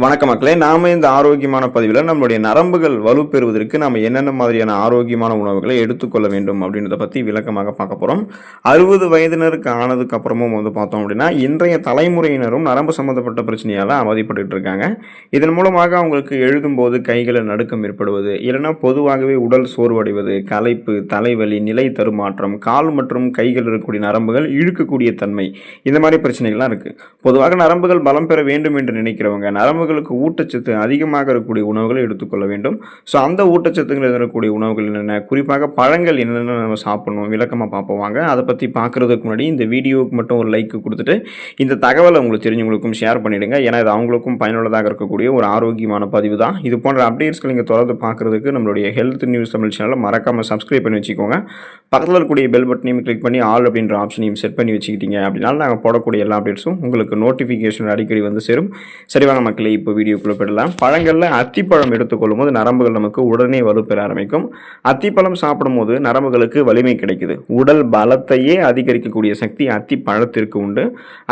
வணக்கம் மக்களே நாம இந்த ஆரோக்கியமான பதிவில் நம்மளுடைய நரம்புகள் வலுப்பெறுவதற்கு நாம என்னென்ன மாதிரியான ஆரோக்கியமான உணவுகளை எடுத்துக்கொள்ள வேண்டும் அப்படின்றத பற்றி விளக்கமாக பார்க்க போகிறோம் அறுபது வயதினருக்கு ஆனதுக்கு அப்புறமும் வந்து பார்த்தோம் அப்படின்னா இன்றைய தலைமுறையினரும் நரம்பு சம்மந்தப்பட்ட பிரச்சனையால் அவதிப்பட்டு இருக்காங்க. இதன் மூலமாக அவங்களுக்கு எழுதும்போது கைகளில் நடுக்கம் ஏற்படுவது இல்லைன்னா பொதுவாகவே உடல் சோர்வடைவது களைப்பு தலைவலி நிலை தருமாற்றம் கால் மற்றும் கைகள் இருக்கக்கூடிய நரம்புகள் இழுக்கக்கூடிய தன்மை இந்த மாதிரி பிரச்சனைகள்லாம் இருக்குது பொதுவாக நரம்புகள் பலம் பெற வேண்டும் என்று நினைக்கிறவங்க உணவுகளுக்கு ஊட்டச்சத்து அதிகமாக இருக்கக்கூடிய உணவுகளை எடுத்துக்கொள்ள வேண்டும். ஸோ அந்த ஊட்டச்சத்துகள் இருக்கக்கூடிய உணவுகள் என்னென்ன? குறிப்பாக பழங்கள் என்னென்ன நம்ம சாப்பிடணும் விளக்கமாக பார்ப்போம் வாங்க. அதை பற்றி பார்க்குறதுக்கு முன்னாடி இந்த வீடியோவுக்கு மட்டும் ஒரு லைக் கொடுத்துட்டு இந்த தகவலை உங்களுக்கு தெரிஞ்சவங்களுக்கும் ஷேர் பண்ணிவிடுங்க ஏன்னா இது அவங்களுக்கும் பயனுள்ளதாக இருக்கக்கூடிய ஒரு ஆரோக்கியமான பதிவு தான். இது போன்ற அப்டேட்ஸ்கள் நீங்கள் தொடர்ந்து பார்க்குறதுக்கு நம்மளுடைய ஹெல்த் நியூஸ் தமிழ் சேனலை மறக்காமல் சப்ஸ்கிரைப் பண்ணி வச்சுக்கோங்க. பக்கத்தில் இருக்கக்கூடிய பெல் பட்டனையும் கிளிக் பண்ணி ஆல் அப்படின்ற ஆப்ஷனையும் செட் பண்ணி வச்சுக்கிட்டீங்க. அப்படின்னா நாங்கள் போடக்கூடிய எல்லா அப்டேட்ஸும் உங்களுக்கு நோட்டிஃபிகேஷன் அடிக்கடி வந்து சேரும். சரிவான மக்களே இப்போ வீடியோக்குள்ளே போயிடலாம். பழங்களில் அத்திப்பழம் எடுத்துக்கொள்ளும் போது நரம்புகள் நமக்கு உடனே வலுப்பெற ஆரம்பிக்கும். அத்திப்பழம் சாப்பிடும்போது நரம்புகளுக்கு வலிமை கிடைக்குது. உடல் பலத்தையே அதிகரிக்கக்கூடிய சக்தி அத்திப்பழத்திற்கு உண்டு.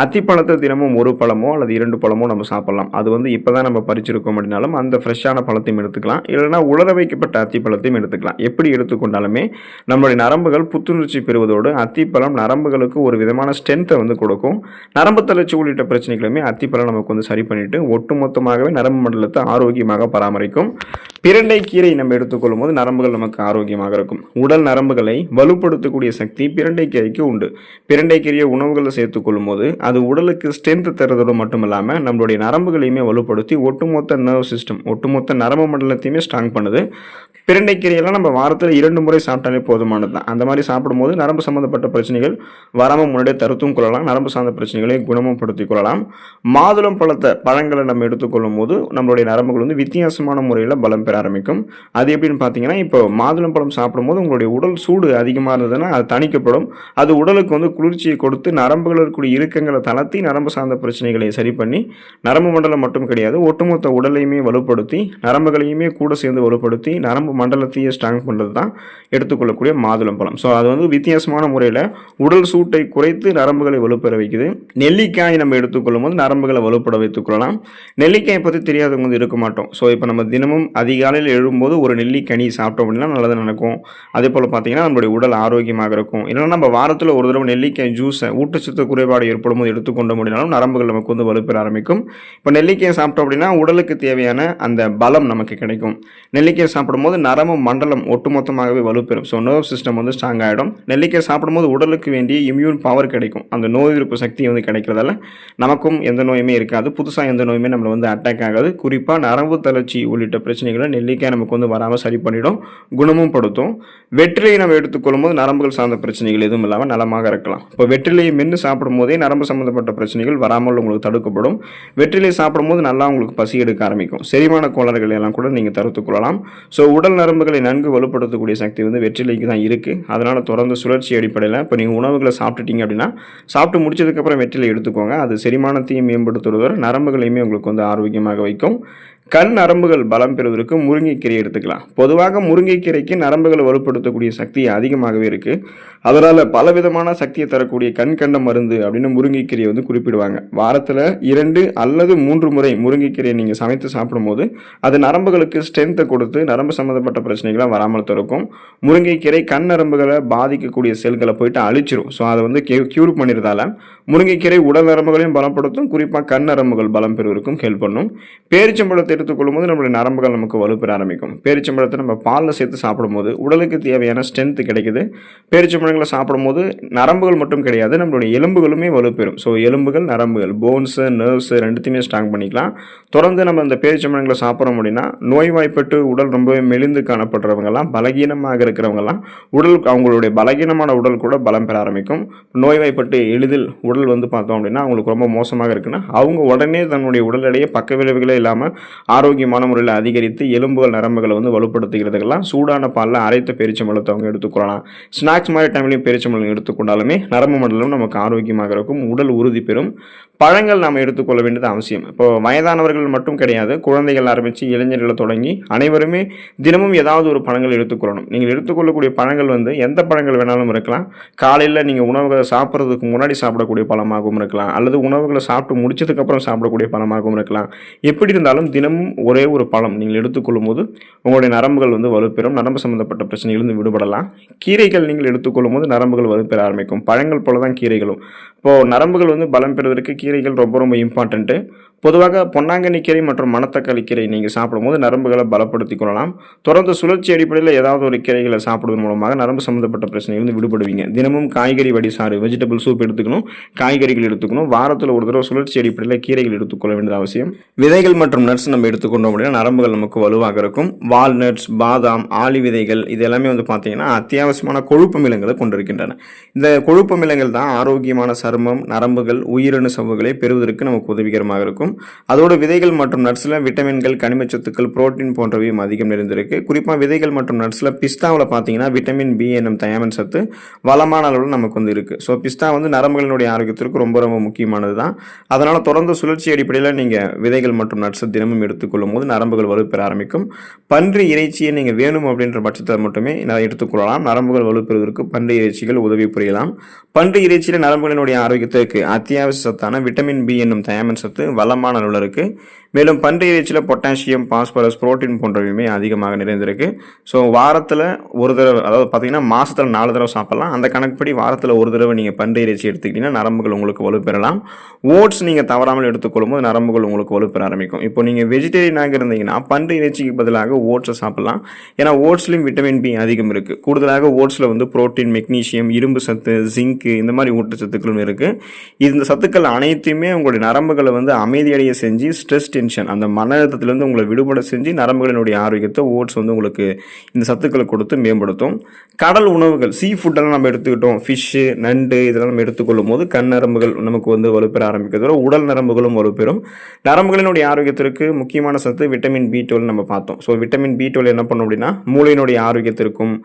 அத்திப்பழத்தை தினமும் ஒரு பழமோ அல்லது இரண்டு பழமோ நம்ம சாப்பிடலாம். அது வந்து இப்போ தான் நம்ம பறிச்சிருக்கோம் அப்படின்னாலும் அந்த ஃப்ரெஷ்ஷான பழத்தையும் எடுத்துக்கலாம். இல்லைன்னா உலர வைக்கப்பட்ட அத்திப்பழத்தையும் எடுத்துக்கலாம். எப்படி எடுத்துக்கொண்டாலுமே நம்மளுடைய நரம்புகள் புத்துணர்ச்சி பெறுவதோடு அத்திப்பழம் நரம்புகளுக்கு ஒரு விதமான ஸ்ட்ரென்த்தை வந்து கொடுக்கும். நரம்பு தளர்ச்சி உள்ளிட்ட பிரச்சனைகளுமே அத்திப்பழம் நமக்கு வந்து சரி பண்ணிவிட்டு ஒட்டுமொத்தமாகவே நரம்பு மண்டலத்தை ஆரோக்கியமாக பராமரிக்கும். பிரண்டை கீரை நம்ம எடுத்துக்கொள்ளும் போது நரம்புகள் நமக்கு ஆரோக்கியமாக இருக்கும். உடல் நரம்புகளை வலுப்படுத்தக்கூடிய சக்தி பிரண்டை கீரைக்கு உண்டு. பிரண்டை கீரையை உணவுகளை சேர்த்துக்கொள்ளும் போது அது உடலுக்கு ஸ்ட்ரென்த் தருவதோடு மட்டும் இல்லாமல் நம்மளுடைய நரம்புகளையுமே வலுப்படுத்தி ஒட்டுமொத்த நர்வ் சிஸ்டம் ஒட்டுமொத்த நரம்பு மண்டலத்தையுமே ஸ்ட்ராங் பண்ணுது. பிரண்டை கீரையெல்லாம் நம்ம வாரத்தில் இரண்டு முறை சாப்பிட்டாலே போதுமானது தான் அந்த மாதிரி சாப்பிடும்போது நரம்பு சம்மந்தப்பட்ட பிரச்சனைகள் வராமல் முன்னாடியே தருத்தும் கொள்ளலாம். நரம்பு சார்ந்த பிரச்சனைகளை குணமும் படுத்திக் கொள்ளலாம். மாதுளம் பழத்தை பழங்களை நம்ம எடுத்துக்கொள்ளும் போது நம்மளுடைய நரம்புகள் வந்து வித்தியாசமான முறையில் பலம் பெற ஆரம்பிக்கும். அது எப்படின்னு பார்த்தீங்கன்னா இப்போ மாதுளம் பழம் சாப்பிடும்போது உங்களுடைய உடல் சூடு அதிகமாக இருந்ததுன்னா அது தணிக்கப்படும். அது உடலுக்கு வந்து குளிர்ச்சியை கொடுத்து நரம்புகள் இருக்கக்கூடிய இறுக்கங்களை தளர்த்தி நரம்பு சார்ந்த பிரச்சனைகளை சரி பண்ணி நரம்பு மண்டலம் மட்டும் கிடையாது ஒட்டுமொத்த உடலையுமே வலுப்படுத்தி நரம்புகளையுமே கூட சேர்ந்து வலுப்படுத்தி நரம்பு மண்டலத்தையே ஸ்ட்ராங் பண்ணுறது தான் எடுத்துக்கொள்ளக்கூடிய மாதுளம் பழம் ஸோ அது வந்து வித்தியாசமான முறையில் உடல் சூட்டை குறைத்து நரம்புகளை வலுப்பெற வைக்குது. நெல்லிக்காய் நம்ம எடுத்துக்கொள்ளும் போது நரம்புகளை வலுப்பட வைத்துக்கொள்ளலாம் நெல்லிக்காயை பற்றி தெரியாதவங்க வந்து இருக்க மாட்டோம். ஸோ இப்போ நம்ம தினமும் அதிகாலையில் எழும்போது ஒரு நெல்லிக்கனி சாப்பிட்டோம் அப்படின்னா நல்லது நடக்கும் அதே போல் பார்த்தீங்கன்னா நம்மளுடைய உடல் ஆரோக்கியமாக இருக்கும். இல்லைன்னா நம்ம வாரத்தில் ஒரு தடவை நெல்லிக்காய் ஜூஸை ஊட்டச்சத்து குறைபாடு ஏற்படும் போது எடுத்துக்கொண்ட முடினாலும் நரம்புகள் நமக்கு வந்து வலுப்பெற ஆரம்பிக்கும். இப்போ நெல்லிக்காய் சாப்பிட்டோம் அப்படின்னா உடலுக்கு தேவையான அந்த பலம் நமக்கு கிடைக்கும். நெல்லிக்காய் சாப்பிடும்போது நரம்பு மண்டலம் ஒட்டுமொத்தமாகவே வலுப்பெறும். ஸோ நர்வ் சிஸ்டம் வந்து ஸ்ட்ராங் ஆகிடும் நெல்லிக்காய் சாப்பிடும்போது உடலுக்கு வேண்டிய இம்யூன் பவர் கிடைக்கும். அந்த நோய் எதிர்ப்பு சக்தி வந்து கிடைக்கிறதால நமக்கும் எந்த நோயுமே இருக்காது. புதுசாக எந்த நோயுமே நம்மளை வந்து அட்டாக் ஆகாது. குறிப்பாக நரம்பு தளர்ச்சி உள்ளிட்ட பிரச்சனைகளை நெல்லிக்காய் நமக்கு வந்து வராமல் சரி பண்ணிடும். குணமும் படுத்தும். வெற்றிலையை நம்ம எடுத்துக்கொள்ளும் போது நரம்புகள் சார்ந்த பிரச்சனைகள் எதுவும் இல்லாமல் நலமாக இருக்கலாம். இப்போ வெற்றிலையை மென்று சாப்பிடும் போதே நரம்பு சம்மந்தப்பட்ட பிரச்சனைகள் வராமல் உங்களுக்கு தடுக்கப்படும். வெற்றிலை சாப்பிடும்போது நல்லா உங்களுக்கு பசி எடுக்க ஆரம்பிக்கும். செரிமான கோளாறுகள் எல்லாம் கூட நீங்கள் தடுத்துக்கொள்ளலாம் ஸோ உடல் நரம்புகளை நன்கு வலுப்படுத்தக்கூடிய சக்தி வந்து வெற்றிலைக்கு தான் இருக்குது அதனால் தொடர்ந்து சுழற்சி அடிப்படையில் இப்போ நீங்கள் உணவுகளை சாப்பிட்டுட்டீங்க அப்படின்னா சாப்பிட்டு முடிச்சதுக்கப்புறம் வெற்றிலை எடுத்துக்கோங்க. அது செரிமானத்தையும் மேம்படுத்துவதோடு நரம்புகளையுமே உங்களுக்கு வந்து ஆரோக்கியமாக வைக்கும். கண் நரம்புகள் பலம் பெறுவதற்கு முருங்கைக்கீரை எடுத்துக்கலாம். பொதுவாக முருங்கைக்கீரைக்கு நரம்புகளை வலுப்படுத்தக்கூடிய சக்தி அதிகமாகவே இருக்குது அதனால் பலவிதமான சக்தியை தரக்கூடிய கண் கண்ட மருந்து அப்படின்னு முருங்கைக்கீரையை வந்து குறிப்பிடுவாங்க. வாரத்தில் இரண்டு அல்லது மூன்று முறை முருங்கைக்கீரையை நீங்கள் சமைத்து சாப்பிடும்போது அது நரம்புகளுக்கு ஸ்ட்ரென்த்தை கொடுத்து நரம்பு சம்மந்தப்பட்ட பிரச்சனைகளாக வராமல் தடுக்கும். முருங்கைக்கீரை கண் நரம்புகளை பாதிக்கக்கூடிய செல்களை போயிட்டு அழிச்சிரும். ஸோ அதை வந்து க்யூர் பண்ணியிருந்தால முருங்கைக்கீரை உடல் நரம்புகளையும் பலப்படுத்தும். குறிப்பாக கண் நரம்புகள் பலம் பெறுவதற்கும் ஹெல்ப் பண்ணும். பேரிச்சம்பழத்தை எடுத்துக்கொள்ளும் போது நம்மளுடைய நரம்புகள் நமக்கு வலுப்பெற ஆரம்பிக்கும். பேரிச்சம்பழத்தை நம்ம பாலில் சேர்த்து சாப்பிடும்போது உடலுக்கு தேவையான ஸ்ட்ரென்த் கிடைக்குது. பேரிச்சம்பழங்களை சாப்பிடும்போது நரம்புகள் மட்டும் கிடையாது நம்மளுடைய எலும்புகளுமே வலுப்பெறும். ஸோ எலும்புகள் நரம்புகள் போன்ஸு நர்வ்ஸு ரெண்டுத்தையுமே ஸ்ட்ராங் பண்ணிக்கலாம். தொடர்ந்து நம்ம இந்த பேரிச்சம்பழங்களை சாப்பிட்றோம் அப்படின்னா நோய்வாய்ப்பட்டு உடல் ரொம்பவே மெலிந்து காணப்படுறவங்கலாம் பலகீனமாக இருக்கிறவங்கலாம் உடல் அவங்களுடைய பலகீனமான உடல் கூட பலம் பெற ஆரம்பிக்கும். நோய்வாய்ப்பட்டு எளிதில் உடல் வந்து பார்த்தோம் அப்படின்னா அவங்களுக்கு ரொம்ப மோசமாக இருக்குன்னா அவங்க உடனே தன்னுடைய உடல் எடையை பக்க விளைவுகளே இல்லாமல் ஆரோக்கியமான முறையில் அதிகரித்து எலும்புகள் நரம்புகளை வந்து வலுப்படுத்துகிறதுக்கெல்லாம் சூடான பாலில் அரைத்த பெரிச்சம்பழத்தை அவங்க எடுத்துக்கொள்ளலாம் ஸ்நாக்ஸ் மாதிரி டைம்லையும் பெரிச்சம்பழம் எடுத்துக்கொண்டாலுமே நரம்பு மண்டலம் நமக்கு ஆரோக்கியமாக இருக்கும். உடல் உறுதி பெறும். பழங்கள் நாம் எடுத்துக்கொள்ள வேண்டியது அவசியம். இப்போ வயதானவர்கள் மட்டும் கிடையாது குழந்தைகள் ஆரம்பித்து இளைஞர்களை தொடங்கி அனைவருமே தினமும் ஏதாவது ஒரு பழங்கள் எடுத்துக்கொள்ளணும். நீங்கள் எடுத்துக்கொள்ளக்கூடிய பழங்கள் வந்து எந்த பழங்கள் வேணாலும் இருக்கலாம். காலையில் நீங்கள் உணவுகளை சாப்பிட்றதுக்கு முன்னாடி சாப்பிடக்கூடிய பழமாகவும் இருக்கலாம். அல்லது உணவுகளை சாப்பிட்டு முடிச்சதுக்கப்புறம் சாப்பிடக்கூடிய பழமாகவும் இருக்கலாம். எப்படி இருந்தாலும் தினமும் ஒரே ஒரு பழம் நீங்கள் எடுத்துக்கொள்ளும் போது உங்களுடைய நரம்புகள் வந்து வலுப்பெறும். நரம்பு சம்பந்தப்பட்ட பிரச்சனையிலிருந்து விடுபடலாம். கீரைகள் நீங்கள் எடுத்துக்கொள்ளும் போது நரம்புகள் வலுப்பெற ஆரம்பிக்கும். பழங்கள் போல தான் கீரைகளும். இப்போது நரம்புகள் வந்து பலம் பெறுவதற்கு கீரைகள் ரொம்ப ரொம்ப இம்பார்ட்டண்ட்டு பொதுவாக பொன்னாங்கண்ணி கீரை மற்றும் மணத்தக்காளி கீரை நீங்கள் சாப்பிடும்போது நரம்புகளை பலப்படுத்திக் கொள்ளலாம். தொடர்ந்து சுழற்சி அடிப்படையில் ஏதாவது ஒரு கீரைகளை சாப்பிடுவதன் மூலமாக நரம்பு சம்மந்தப்பட்ட பிரச்சனைகள் விடுபடுவீங்க. தினமும் காய்கறி வடிசாறு வெஜிடபிள் சூப் எடுத்துக்கணும் காய்கறிகள் எடுத்துக்கணும். வாரத்தில் ஒரு தடவை சுழற்சி அடிப்படையில் கீரைகள் எடுத்துக்கொள்ள வேண்டியது அவசியம். விதைகள் மற்றும் நட்ஸ் நம்ம எடுத்துக்கொண்டோம் அப்படின்னா நரம்புகள் நமக்கு வலுவாக இருக்கும். வால்நட்ஸ் பாதாம் ஆலி விதைகள் இது எல்லாமே வந்து பார்த்தீங்கன்னா அத்தியாவசியமான கொழுப்பு மிலங்களை கொண்டிருக்கின்றன. இந்த கொழுப்பு மிலங்கள் தான் ஆரோக்கியமான சருமம் நரம்புகள் உயிரணு சவ்வுகளை பெறுவதற்கு நமக்கு உதவிகரமாக இருக்கும். அதோட விதைகள் மற்றும் நட்ஸில் விட்டமின்கள் கனிமச்சத்துக்கள் புரோட்டீன் போன்றவையும் அதிகம் நிறைந்திருக்கு. குறிப்பாக விதைகள் மற்றும் நட்ஸில் பிஸ்தாவில் பார்த்தீங்கன்னா விட்டமின் பி என்னும் தயாமின் சத்து வளமான அளவில் நமக்கு வந்து இருக்குது ஸோ பிஸ்தா வந்து நரம்புகளினுடைய ஆரோக்கியத்திற்கு ரொம்ப ரொம்ப முக்கியமானது தான் அதனால் தொடர்ந்து சுழற்சி அடிப்படையில் நீங்கள் விதைகள் மற்றும் நட்ஸை தினமும் எடுத்துக்கொள்ளும் போது நரம்புகள் வலுப்பெற ஆரம்பிக்கும். பன்றி இறைச்சியை நீங்கள் வேணும் அப்படின்ற பட்சத்தில் மட்டுமே எடுத்துக்கொள்ளலாம். நரம்புகள் வலுப்பெறுவதற்கு பன்றி இறைச்சிகள் உதவி புரியலாம். பன்றி இறைச்சியில் நரம்புகளினுடைய ஆரோக்கியத்திற்கு அத்தியாவசிய சத்தான விட்டமின் பி என்னும் தயாமின் சத்து வளம் வளமான அளவில் இருக்குது மேலும் பன்றி இறைச்சியில் பொட்டாசியம் பாஸ்பரஸ் புரோட்டீன் போன்றவையுமே அதிகமாக நிறைந்திருக்கு. ஸோ வாரத்தில் ஒரு தடவை அதாவது பார்த்திங்கன்னா மாதத்தில் நாலு தடவை சாப்பிட்லாம். அந்த கணக்குப்படி வாரத்தில் ஒரு தடவை நீங்கள் பன்றி இறைச்சி எடுத்துக்கிட்டிங்கன்னா நரம்புகள் உங்களுக்கு வலுப்பெறலாம். ஓட்ஸ் நீங்கள் தவறாமல் எடுத்துக்கொள்ளும் போது நரம்புகள் உங்களுக்கு வலுப்பெற ஆரம்பிக்கும். இப்போ நீங்கள் வெஜிடேரியனாக இருந்தீங்கன்னா பன்றி இறைச்சிக்கு பதிலாக ஓட்ஸை சாப்பிட்லாம். ஏன்னா ஓட்ஸ்லேயும் விட்டமின் பி அதிகம் இருக்குது கூடுதலாக ஓட்ஸில் வந்து புரோட்டீன் மெக்னீஷியம் இரும்பு சத்து ஜிங்க்கு இந்த மாதிரி ஊட்டச்சத்துக்களும் இருக்குது இந்த சத்துக்கள் அனைத்தையுமே உங்களுடைய நரம்புகளை வந்து அமைதியடைய செஞ்சு ஸ்ட்ரெஸ் டென்ஷன் அந்த மன அழுத்தத்திலேருந்து உங்களை விடுபட செஞ்சு நரம்புகளினுடைய ஆரோக்கியத்தை ஓட்ஸ் வந்து உங்களுக்கு இந்த சத்துக்களை கொடுத்து மேம்படுத்தும். கடல் உணவுகள் சீ ஃபுட்டெல்லாம் நம்ம எடுத்துக்கிட்டோம். ஃபிஷ்ஷு நண்டு இதெல்லாம் நம்ம எடுத்துக்கொள்ளும் போது கண் நரம்புகள் நமக்கு வந்து வலுப்பெற ஆரம்பிக்கிறதோட உடல் நரம்புகளும் வலுப்பெறும். நரம்புகளினுடைய ஆரோக்கியத்திற்கு முக்கியமான சத்து விட்டமின் பி டுவெல் நம்ம பார்த்தோம். ஸோ விட்டமின் பி டுவெல் என்ன பண்ணும் அப்படின்னா மூளையினுடைய ஆரோக்கியத்திற்கும்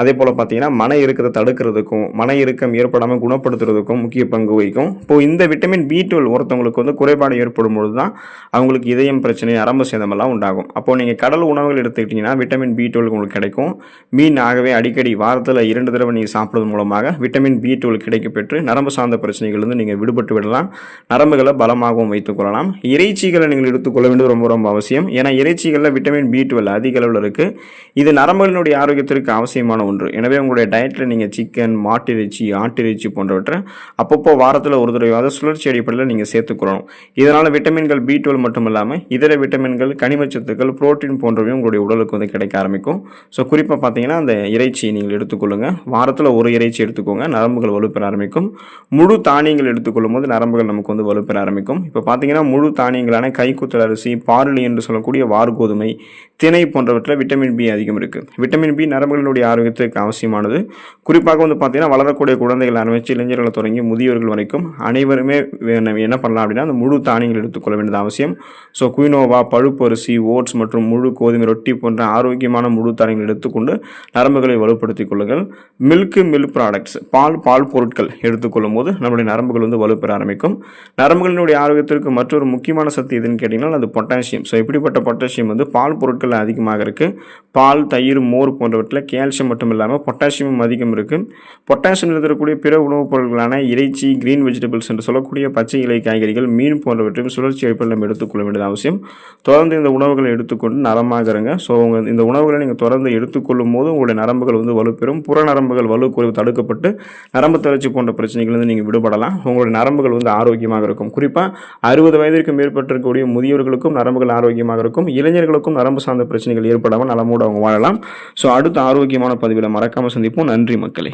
அதே போல் பார்த்தீங்கன்னா மன இறுக்கத்தை தடுக்கிறதுக்கும் மன இறுக்கம் ஏற்படாமல் குணப்படுத்துறதுக்கும் முக்கிய பங்கு வகிக்கும். இப்போது இந்த விட்டமின் பி டுவெல் ஒருத்தவங்களுக்கு வந்து குறைபாடு ஏற்படும் பொழுது தான் அவங்களுக்கு இதயம் பிரச்சனை அரம்பு சேதமெல்லாம் உண்டாகும். அப்போது நீங்கள் கடல் உணவுகள் எடுத்துக்கிட்டிங்கன்னா விட்டமின் பி டுவெல் உங்களுக்கு கிடைக்கும். மீன் ஆகவே அடிக்கடி வாரத்தில் இரண்டு தடவை நீங்கள் சாப்பிடுவதன் மூலமாக விட்டமின் பி டுவெல் கிடைக்கப்பெற்று நரம்பு சார்ந்த பிரச்சனைகள்லேருந்து நீங்கள் விடுபட்டு விடலாம். நரம்புகளை பலமாகவும் வைத்துக் கொள்ளலாம். இறைச்சிகளை நீங்கள் எடுத்துக்கொள்ள வேண்டியது ரொம்ப ரொம்ப அவசியம். ஏன்னா இறைச்சிகளில் விட்டமின் பி டுவெல் அதிக அளவில் இருக்குது இது நரம்புகளினுடைய ஆரோக்கியத்திற்கு அவசியமான ஒன்று. எனவே உங்களுடைய டயட்டில் நீங்கள் சிக்கன் மாட்டிறைச்சி ஆட்டிறைச்சி போன்றவற்றை அப்பப்போ வாரத்தில் ஒரு தடவையாவது சுழற்சி அடிப்படையில் நீங்கள் சேர்த்துக்கொள்ளணும் இதனால் விட்டமின்கள் பி டுவெல் மட்டும் இல்லாமல் இதர விட்டமின்கள் கனிமச்சத்துக்கள் புரோட்டீன் போன்றவையும் உங்களுடைய உடலுக்கு வந்து கிடைக்க ஆரம்பிக்கும். ஸோ குறிப்பாக பார்த்தீங்கன்னா அந்த இறைச்சி நீங்கள் எடுத்துக்கொள்ளுங்கள் வாரத்தில் ஒரு இறைச்சி எடுத்துக்கோங்க நரம்புகள் வலுப்பெற ஆரம்பிக்கும். முழு தானியங்கள் எடுத்துக்கொள்ளும் போது நரம்புகள் நமக்கு வந்து வலுப்பெற ஆரம்பிக்கும். இப்போ பார்த்தீங்கன்னா முழு தானியங்களான கைக்குத்தல் அரிசி பார்லி என்று சொல்லக்கூடிய வார்கோதுமை திணை போன்றவற்றில் விட்டமின் பி அதிகம் இருக்குது விட்டமின் பி நரம்புகளினுடைய அனைத்துக்கு அவசியமானது. குறிப்பாக வந்து பார்த்திங்கன்னா வளரக்கூடிய குழந்தைகள் ஆரம்பித்து இளைஞர்களை தொடங்கி முதியவர்கள் வரைக்கும் அனைவருமே என்ன பண்ணலாம் அப்படின்னா அந்த முழு தானியங்கள் எடுத்துக்கொள்ள வேண்டியது அவசியம். ஸோ குயினோவா பழுப்பரிசி ஓட்ஸ் மற்றும் முழு கோதுமை ரொட்டி போன்ற ஆரோக்கியமான முழு தானியங்கள் எடுத்துக்கொண்டு நரம்புகளை வலுப்படுத்திக் கொள்ளுங்கள். மில்கு மில்க் ப்ராடக்ட்ஸ் பால் பால் பொருட்கள் எடுத்துக்கொள்ளும் போது நம்முடைய நரம்புகள் வந்து வலுப்பெற ஆரம்பிக்கும். நரம்புகளினுடைய ஆரோக்கியத்திற்கு மற்றொரு முக்கியமான சத்து எதுன்னு கேட்டிங்கன்னா அது பொட்டாசியம். ஸோ இப்படிப்பட்ட பொட்டாசியம் வந்து பால் பொருட்கள் அதிகமாக இருக்குது பால் தயிர் மோர் போன்றவற்றில் கால்சியம் மட்டும் இல்லாமல் பொட்டாசியமும் அதிகம் இருக்குது பொட்டாசியம் இருக்கக்கூடிய பிற உணவுப் பொருட்களான இறைச்சி கிரீன் வெஜிடபிள்ஸ் என்று சொல்லக்கூடிய பச்சை இலை காய்கறிகள் மீன் போன்றவற்றையும் சுழற்சி அடிப்படையில் நம்ம எடுத்துக்கொள்ள வேண்டியது அவசியம். தொடர்ந்து இந்த உணவுகளை எடுத்துக்கொண்டு நலமாக இருங்க ஸோ உங்கள் இந்த உணவுகளை நீங்கள் தொடர்ந்து எடுத்துக்கொள்ளும் போது உங்களுடைய நரம்புகள் வந்து வலுப்பெறும். புற நரம்புகள் வலு குறைவு தடுக்கப்பட்டு நரம்பு தளர்ச்சி போன்ற பிரச்சனைகளிலிருந்து நீங்கள் விடுபடலாம். உங்களுடைய நரம்புகள் வந்து ஆரோக்கியமாக இருக்கும். குறிப்பாக அறுபது வயதிற்கு மேற்பட்டிருக்கக்கூடிய முதியோர்களுக்கும் நரம்புகள் ஆரோக்கியமாக இருக்கும். இளைஞர்களுக்கும் நரம்பு சார்ந்த பிரச்சனைகள் ஏற்படாமல் நலமோடு அவங்க வாழலாம். ஸோ அடுத்த ஆரோக்கியமான பதிவில் மறக்காமல் சந்திப்போம். நன்றி மக்களே.